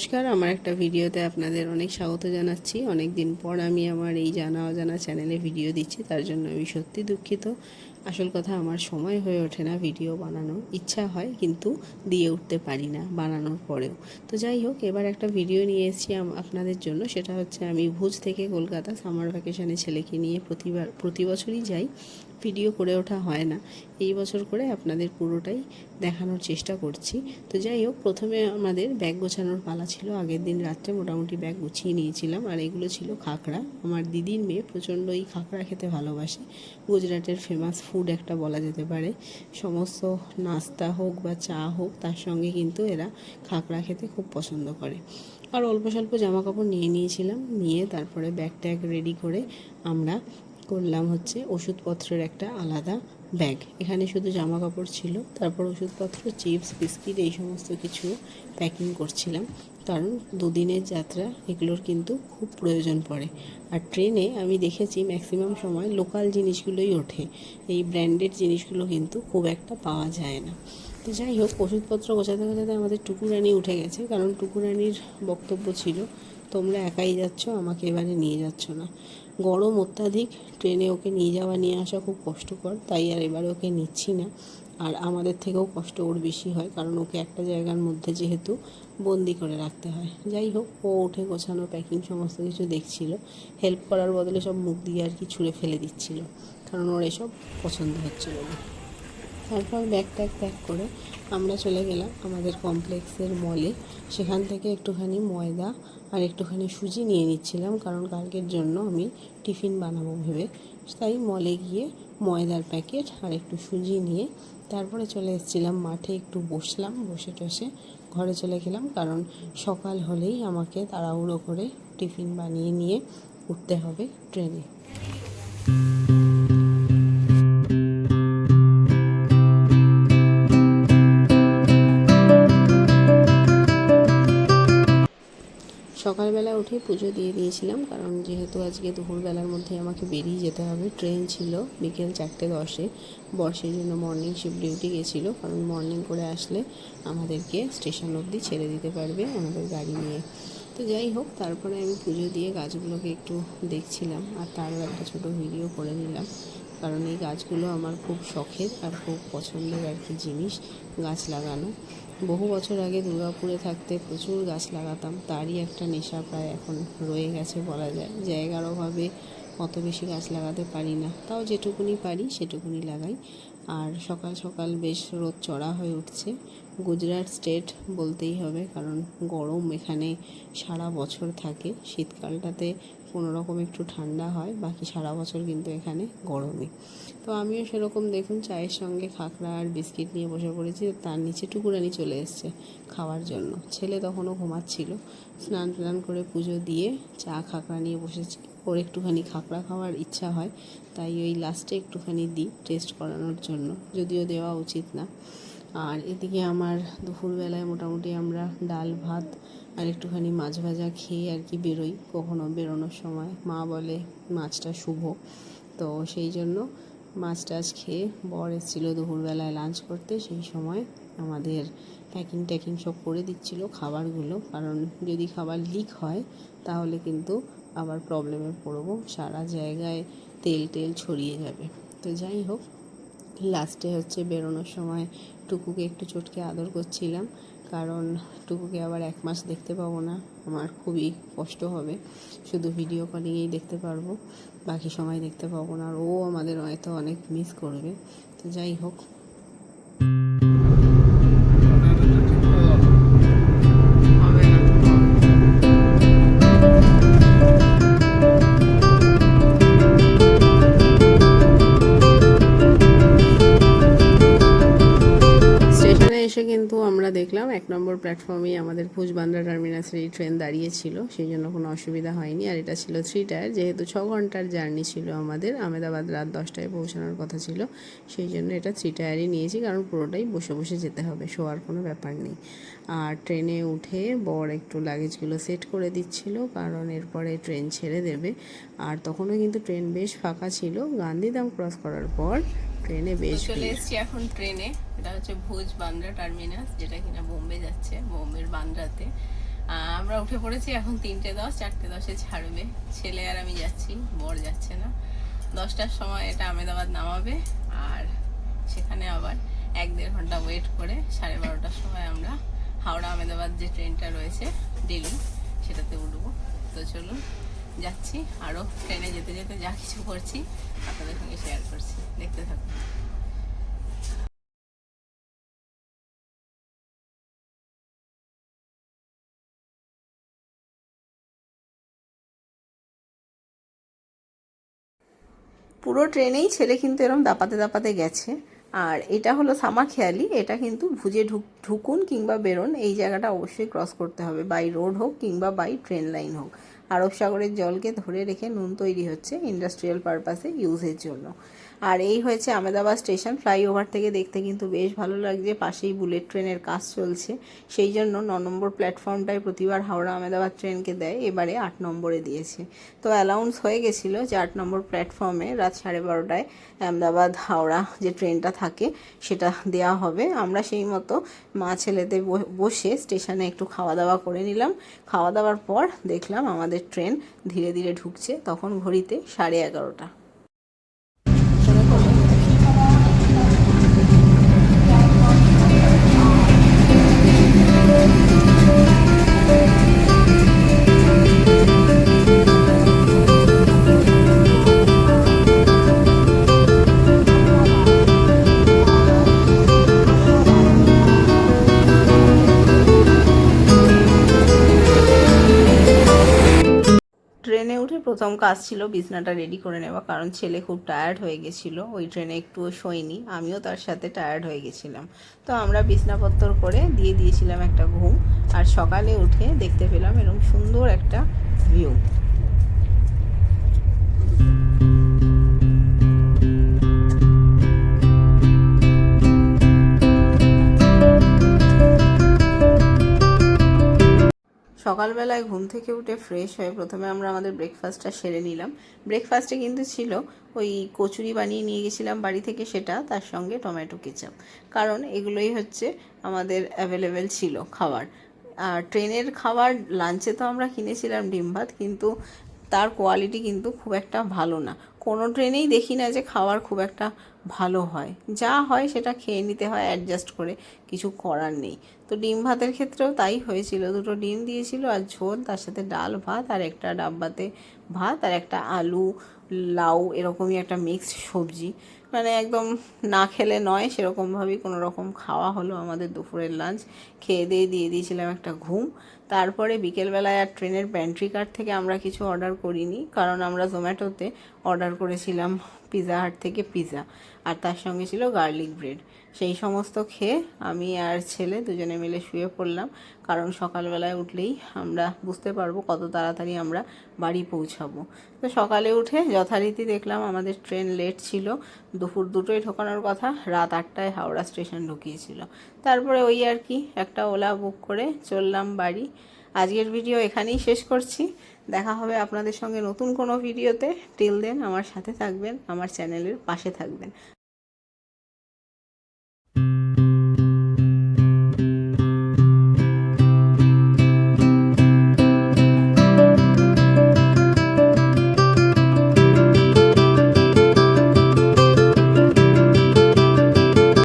নমস্কার, আমার একটা ভিডিওতে আপনাদের অনেক স্বাগত জানাচ্ছি। অনেক দিন পর আমি আমার এই জানা অজানা চ্যানেলে ভিডিও দিচ্ছি, তার জন্য আমি সত্যি দুঃখিত। আসল কথা, আমার সময় হয়ে ওঠে না ভিডিও বানানো ইচ্ছা হয়, কিন্তু দিয়ে উঠতে পারি না বানানোর পরেও। তো যাই হোক, এবার একটা ভিডিও নিয়ে এসেছি আপনাদের জন্য। সেটা হচ্ছে, আমি ভুজ থেকে কলকাতা সামার ভ্যাকেশানে ছেলেকে নিয়ে প্রতিবার, প্রতি বছরই যাই। ভিডিও করে ওঠা হয় না। এই বছর করে আপনাদের পুরোটাই দেখানোর চেষ্টা করছি। তো যাই হোক, প্রথমে আমাদের ব্যাগ গোছানোর পালা ছিল। আগের দিন রাত্রে মোটামুটি ব্যাগ গুছিয়ে নিয়েছিলাম। আর এগুলো ছিল খাকড়া। আমার দিদির মেয়ে প্রচণ্ড এই খাকড়া খেতে ভালোবাসে। গুজরাটের ফেমাস ফুড একটা বলা যেতে পারে। সমস্ত নাস্তা হোক বা চা হোক, তার সঙ্গে কিন্তু এরা খাকড়া খেতে খুব পছন্দ করে। আর অল্প স্বল্প জামা কাপড় নিয়ে নিয়েছিলাম। নিয়ে তারপরে ব্যাগ ট্যাগ রেডি করে আমরা করলাম হচ্ছে ওষুধপত্রের একটা আলাদা ব্যাগ। এখানে শুধু জামা কাপড় ছিল, তারপর ওষুধপত্র, চিপস, বিস্কিট এই সমস্ত কিছু প্যাকিং করছিলাম। কারণ দুদিনের যাত্রা, এগুলোর কিন্তু খুব প্রয়োজন পড়ে। আর ট্রেনে আমি দেখেছি ম্যাক্সিমাম সময় লোকাল জিনিসগুলোই ওঠে। এই ব্র্যান্ডেড জিনিসগুলো কিন্তু খুব একটা পাওয়া যায় না। তো যাই হোক, ওষুধপত্র গোছাতে গোছাতে আমাদের টুকুরানি উঠে গেছে। কারণ টুকুরানির বক্তব্য ছিল তোমরা একাই যাচ্ছ, আমাকে এবারে নিয়ে যাচ্ছ না। গরম অত্যাধিক, ট্রেনে ওকে নিয়ে যাওয়া নিয়ে আসা খুব কষ্টকর, তাই আর এবারে ওকে নিচ্ছি না। আর আমাদের থেকেও কষ্ট ওর বেশি হয়, কারণ ওকে একটা জায়গার মধ্যে যেহেতু বন্দি করে রাখতে হয়। যাই হোক, ও উঠে গোছানো, প্যাকিং, সমস্ত কিছু দেখছিল। হেল্প করার বদলে সব মুখ দিয়ে আর কি ছুঁড়ে ফেলে দিচ্ছিল, কারণ ওর এসব পছন্দ হচ্ছিল না। তারপর ব্যাগ ট্যাগ প্যাক করে আমরা চলে গেলাম আমাদের কমপ্লেক্সের মলে সেখান থেকে একটুখানি ময়দা আর একটুখানি সুজি নিয়ে নিচ্ছিলাম, কারণ কালকের জন্য আমি টিফিন বানাবো ভেবে। তাই মলে গিয়ে ময়দার প্যাকেট আর একটু সুজি নিয়ে তারপরে চলে এসেছিলাম, মাঠে একটু বসলাম, বসে টসে ঘরে চলে গেলাম, কারণ সকাল হলেই আমাকে তাড়াহুড়ো করে টিফিন বানিয়ে নিয়ে উঠতে হবে ট্রেনে উঠে পুজো দিয়ে দিয়েছিলাম, কারণ যেহেতু আজকে দুপুরবেলার মধ্যে আমাকে বেরিয়ে যেতে হবে। ট্রেন ছিল বিকেল চারটে দশে, বর্ষের জন্য মর্নিং শিফট ডিউটি গেছিল, কারণ মর্নিং করে আসলে আমাদেরকে স্টেশন অবধি ছেড়ে দিতে পারবে আমাদের গাড়ি নিয়ে। তো যাই হোক, তারপরে আমি পুজো দিয়ে গাছগুলোকে একটু দেখছিলাম, আর তারও একটা ছোটো ভিডিও করে নিলাম। কারণ এই গাছগুলো আমার খুব শখের আর খুব পছন্দের আর কি জিনিস, গাছ লাগানো। বহু বছর আগে দুর্গাপুরে থাকতে প্রচুর গাছ লাগাতাম, তারই একটা নেশা প্রায় এখন রয়ে গেছে বলা যায়। জায়গার অভাবে অত বেশি গাছ লাগাতে পারি না। তাও যেটুকুনি পারি সেটুকুনি লাগাই। আর সকাল সকাল বেশ রোদ চড়া হয়ে উঠছে। গুজরাট স্টেট বলতেই হবে, কারণ গরম এখানে সারা বছর থাকে। শীতকালটাতে রকম একটু ঠান্ডা হয়, বাকি সারা বছর কিন্তু এখানে গরমই। তো আমিও সেরকম দেখুন চায়ের সঙ্গে খাকড়া আর বিস্কিট নিয়ে বসে পড়েছি তার নিচে টুকুরানি চলে এসছে খাওয়ার জন্য। ছেলে তখনও ঘুমাচ্ছিল। স্নান টান করে পুজো দিয়ে চা খাকড়া নিয়ে বসেছি। ওর একটুখানি খাকড়া খাওয়ার ইচ্ছা হয়, তাই ওই লাস্টে একটুখানি দিই টেস্ট করানোর জন্য, যদিও দেওয়া উচিত না। আর এদিকে আমার দুপুরবেলায় মোটামুটি আমরা ডাল, ভাত আর একটুখানি মাছ ভাজা খেয়ে আর কি বেরোই, কখনো বেরোনোর সময়। মা বলে মাছটা শুভ, তো সেই জন্য মাছ টাছ খেয়ে বর এসেছিল দুপুরবেলায় লাঞ্চ করতে, সেই সময় আমাদের প্যাকিং ট্যাকিং সব করে দিচ্ছিল খাবারগুলো, কারণ যদি খাবার লিক হয়, তাহলে কিন্তু আবার প্রবলেমে পড়ব। সারা জায়গায় তেল টেল ছড়িয়ে যাবে। তো যাই হোক লাস্টে হচ্ছে বেরোনোর সময় টুকুকে একটু চটকে আদর করছিলাম। কারণ টুকুকে আবার এক মাস দেখতে পাবো না। আমার খুবই কষ্ট হবে। শুধু ভিডিও কলিংয়েই দেখতে পারব। বাকি সময় দেখতে পাবো না। আর ও আমাদের হয়তো অনেক মিস করবে। তো যাই হোক প্ল্যাটফর্মেই আমাদের ভুজবান্দ্রা টার্মিনাসের এই ট্রেন দাঁড়িয়েছিল, সেই জন্য কোনো অসুবিধা হয়নি। আর এটা ছিল থ্রি টায়ার যেহেতু ছ ঘণ্টার জার্নি ছিল আমাদের, আহমেদাবাদ রাত দশটায় পৌঁছানোর কথা ছিল, সেই জন্য এটা থ্রি টায়ারই নিয়েছি, কারণ পুরোটাই বসে বসে যেতে হবে শোয়ার কোনো ব্যাপার নেই। আর ট্রেনে উঠে বর একটু লাগেজগুলো সেট করে দিচ্ছিল, কারণ এরপরে ট্রেন ছেড়ে দেবে। আর তখনও কিন্তু ট্রেন বেশ ফাঁকা ছিল। গান্ধীধাম ক্রস করার পর ট্রেনে বেশ চলে এসেছি এখন ট্রেনে এটা হচ্ছে ভোজ বান্দ্রা টার্মিনাস যেটা কিনা বোম্বে যাচ্ছে বোম্বের বান্দ্রাতে। আমরা উঠে পড়েছি এখন তিনটে দশ চারটে দশে ছাড়বে। ছেলে আর আমি যাচ্ছি বর যাচ্ছে না। দশটার সময় এটা আমেদাবাদ নামাবে আর সেখানে আবার এক দেড় ঘণ্টা ওয়েট করে সাড়ে বারোটার সময় আমরা হাওড়া আমেদাবাদ যে ট্রেনটা রয়েছে ডেলি সেটাতে উঠবো। তো চলুন যাচ্ছি আরও ট্রেনে যেতে যেতে যা কিছু করছি, আপনাদের সঙ্গে শেয়ার করছি। দেখতে থাকুন। পুরো ট্রেনেই ছেলে কিন্তু এরকম দাপাতে দাপাতে গেছে। আর এটা হলো সামাখেয়ালি, এটা কিন্তু ভুজে ঢুক, ঢুকুন কিংবা বেরোন, এই জায়গাটা অবশ্যই ক্রস করতে হবে বাই রোড হোক কিংবা বাই ট্রেন লাইন হোক। আরব সাগরের জলকে ধরে রেখে নুন তৈরি হচ্ছে ইন্ডাস্ট্রিয়াল পারপাসে ইউজের জন্য। আর এই হয়েছে আমেদাবাদ স্টেশন। ফ্লাইওভার থেকে দেখতে কিন্তু বেশ ভালো লাগছে। পাশেই বুলেট ট্রেনের কাজ চলছে। সেই জন্য ন নম্বর প্ল্যাটফর্মটায় প্রতিবার হাওড়া আমেদাবাদ ট্রেনকে দেয়। এবারে আট নম্বরে দিয়েছে। তো অ্যালাউন্স হয়ে গেছিল যে আট নম্বর প্ল্যাটফর্মে রাত সাড়ে বারোটায় আহমেদাবাদ হাওড়া যে ট্রেনটা থাকে, সেটা দেওয়া হবে। আমরা সেই মতো মা ছেলেতে বসে স্টেশনে একটু খাওয়া দাওয়া করে নিলাম। খাওয়া দাওয়ার পর দেখলাম আমাদের ট্রেন ধীরে ধীরে ঢুকছে। তখন ঘড়িতে সাড়ে এগারোটা। প্রথম কাজ ছিল বিছনাটা রেডি করে নেওয়া, কারণ ছেলে খুব টায়ার্ড হয়ে গেছিল, ওই ট্রেনে একটুও শোয়নি, আমিও তার সাথে টায়ার্ড হয়ে গেছিলাম। তো আমরা বিছনাপত্তর করে দিয়ে দিয়েছিলাম একটা ঘুম, আর সকালে উঠে দেখতে পেলাম এরকম সুন্দর একটা ভিউ সকালবেলায় ঘুম থেকে উঠে ফ্রেশ হয়ে প্রথমে আমরা আমাদের ব্রেকফাস্টটা সেরে নিলাম। ব্রেকফাস্টে কিন্তু ছিল ওই কচুরি বানিয়ে নিয়ে গেছিলাম বাড়ি থেকে সেটা, তার সঙ্গে টমেটো কেচাপ কারণ এগুলোই হচ্ছে আমাদের অ্যাভেলেবেল ছিল খাবার। আর ট্রেনের খাবার লাঞ্চে তো আমরা কিনেছিলাম ডিম ভাত, কিন্তু তার কোয়ালিটি কিন্তু খুব একটা ভালো না। কোনো ট্রেনেই দেখি না যে খাওয়ার খুব একটা ভালো হয়। যা হয় সেটা খেয়ে নিতে হয় অ্যাডজাস্ট করে কিছু করার নেই। তো ডিম ভাতের ক্ষেত্রেও তাই হয়েছিল। দুটো ডিম দিয়েছিল, আর ঝোল, তার সাথে ডাল ভাত, আর একটা ডাব্বাতে ভাত আর একটা আলু, লাউ, এরকমই একটা মিক্সড সবজি। মানে একদম না খেলে নয়, সেরকমভাবেই কোনো রকম খাওয়া হলো আমাদের দুপুরের লাঞ্চ খেয়ে দিয়ে দিয়ে দিয়েছিলাম একটা ঘুম। তারপরে বিকেলবেলায় আর ট্রেনের প্যান্ট্রি কার্ড থেকে আমরা কিছু অর্ডার করিনি, কারণ আমরা জোম্যাটোতে অর্ডার করেছিলাম পিৎজা হাট থেকে পিৎজা আর তার সঙ্গে ছিল গার্লিক ব্রেড সেই সমস্ত খেয়ে আমি আর ছেলে দুজনে মিলে শুয়ে পড়লাম, কারণ সকালবেলায় উঠলেই আমরা বুঝতে পারব কত তাড়াতাড়ি আমরা বাড়ি পৌঁছাবো। তো সকালে উঠে যথারীতি দেখলাম আমাদের ট্রেন লেট ছিল, দুপুর দুটোই ঢোকানোর কথা, রাত আটটায় হাওড়া স্টেশন ঢুকিয়েছিল। তারপরে ওই আর কি, একটা ওলা বুক করে চললাম বাড়ি। আজকের ভিডিও এখানেই শেষ করছি। দেখা হবে আপনাদের সঙ্গে নতুন কোনো ভিডিওতে টিল দেন আমার সাথে থাকবেন, আমার চ্যানেলের পাশে থাকবেন।